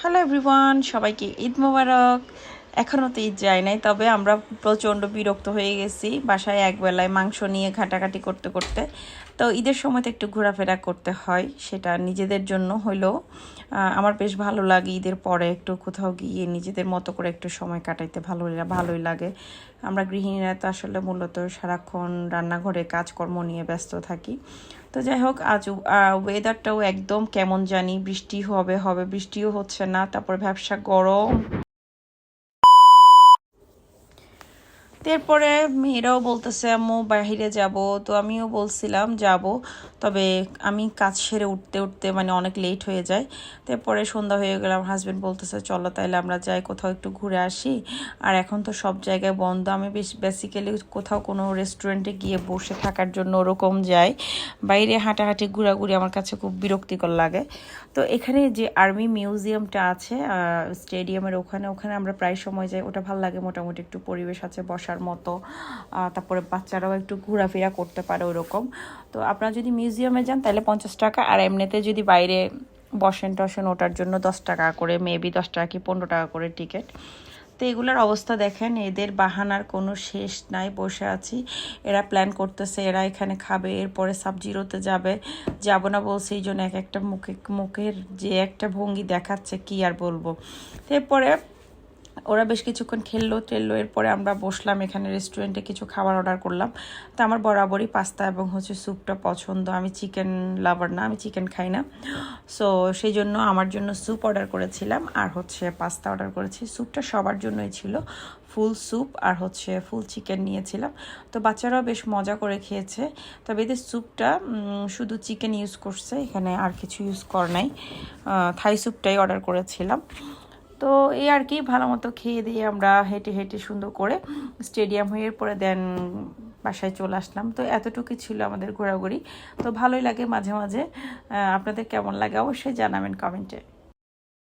Hello everyone সবাইকে ঈদ মোবারক। এখনও তো ঈদ যায় নাই, তবে আমরা প্রচণ্ড বিরক্ত হয়ে গেছি। বাসায় একবেলায় মাংস নিয়ে ঘাটাঘাটি করতে করতে। তো ঈদের সময় তো একটু ঘোরাফেরা করতে হয়, সেটা নিজেদের জন্য হইলেও আমার বেশ ভালো লাগে ঈদের পরে একটু কোথাও গিয়ে নিজেদের মতো করে একটু সময় কাটাইতে ভালো ভালোই লাগে। আমরা গৃহিণীরা তো আসলে মূলত সারাক্ষণ রান্নাঘরে কাজকর্ম নিয়ে ব্যস্ত থাকি। তো যাই হোক, আজ ওয়েদারটাও একদম কেমন জানি, বৃষ্টি হবে হবে, বৃষ্টিও হচ্ছে না, তারপর ব্যবসা গরম। এরপরে মেয়েরাও বলতেছে, আম্মু বাহিরে যাব। তো আমিও বলছিলাম, যাব। তবে আমি কাজ সেরে উঠতে উঠতে মানে অনেক লেট হয়ে যায়। তারপরে সন্ধ্যা হয়ে গেলে, আমার হাজব্যান্ড বলতেছে, চলো তাইলে আমরা যাই, কোথাও একটু ঘুরে আসি। আর এখন তো সব জায়গায় বন্ধ। আমি বেশ বেসিক্যালি কোথাও কোনো রেস্টুরেন্টে গিয়ে বসে থাকার জন্য ওরকম যাই। বাইরে হাঁটাহাঁটি, ঘোরাঘুরি আমার কাছে খুব বিরক্তিকর লাগে। তো এখানে যে আর্মি মিউজিয়ামটা আছে স্টেডিয়ামের ওখানে ওখানে আমরা প্রায় সময় যাই। ওটা ভালো লাগে, মোটামুটি একটু পরিবেশ আছে, বসার মতো তারপরে বাচ্চারাও একটু ঘোরাফেরা করতে পারে ওরকম। তো আপনারা যদি মিউজিয়ামে যান, তাহলে পঞ্চাশ টাকা, আর এমনিতে যদি বাইরে বসেন টসেন, ওটার জন্য দশ টাকা করে মেবি দশ টাকা কি পনেরো টাকা করে টিকিট তো এগুলোর অবস্থা দেখেন, এদের বাহানার কোনো শেষ নাই, বসে আছি। এরা প্ল্যান করতেছে, এরা এখানে খাবে, এরপরে সাবজিরোতে যাবে। যাব না বলছে এই জন্য এক একটা মুখে, মুখের যে একটা ভঙ্গি দেখাচ্ছে, কি আর বলব। এরপরে ওরা বেশ কিছুক্ষণ খেললো, টেললো, এরপরে আমরা বসলাম এখানে রেস্টুরেন্টে কিছু খাবার অর্ডার করলাম। তো আমার বরাবরই পাস্তা এবং হচ্ছে স্যুপটা পছন্দ। আমি চিকেন লাভার না, আমি চিকেন খাই না। সো সেই জন্য আমার জন্য স্যুপ অর্ডার করেছিলাম আর হচ্ছে পাস্তা অর্ডার করেছি। স্যুপটা সবার জন্যই ছিল। ফুল স্যুপ আর হচ্ছে ফুল চিকেন নিয়েছিলাম। তো বাচ্চারাও বেশ মজা করে খেয়েছে। তবে এদের স্যুপটা শুধু চিকেন ইউজ করছে, এখানে আর কিছু ইউজ কর নাই। থাই স্যুপটাই অর্ডার করেছিলাম। তো এই আর কি ভালো মতো খেয়ে দিয়ে আমরা হেঁটে হেঁটে সুন্দর করে স্টেডিয়াম হয়ে পরে দেন বাসায় চলে আসলাম। তো এতটুকু ছিল আমাদের ঘোরাঘুরি। তো ভালোই লাগে মাঝে মাঝে। আপনাদের কেমন লাগে অবশ্যই জানাবেন কমেন্টে।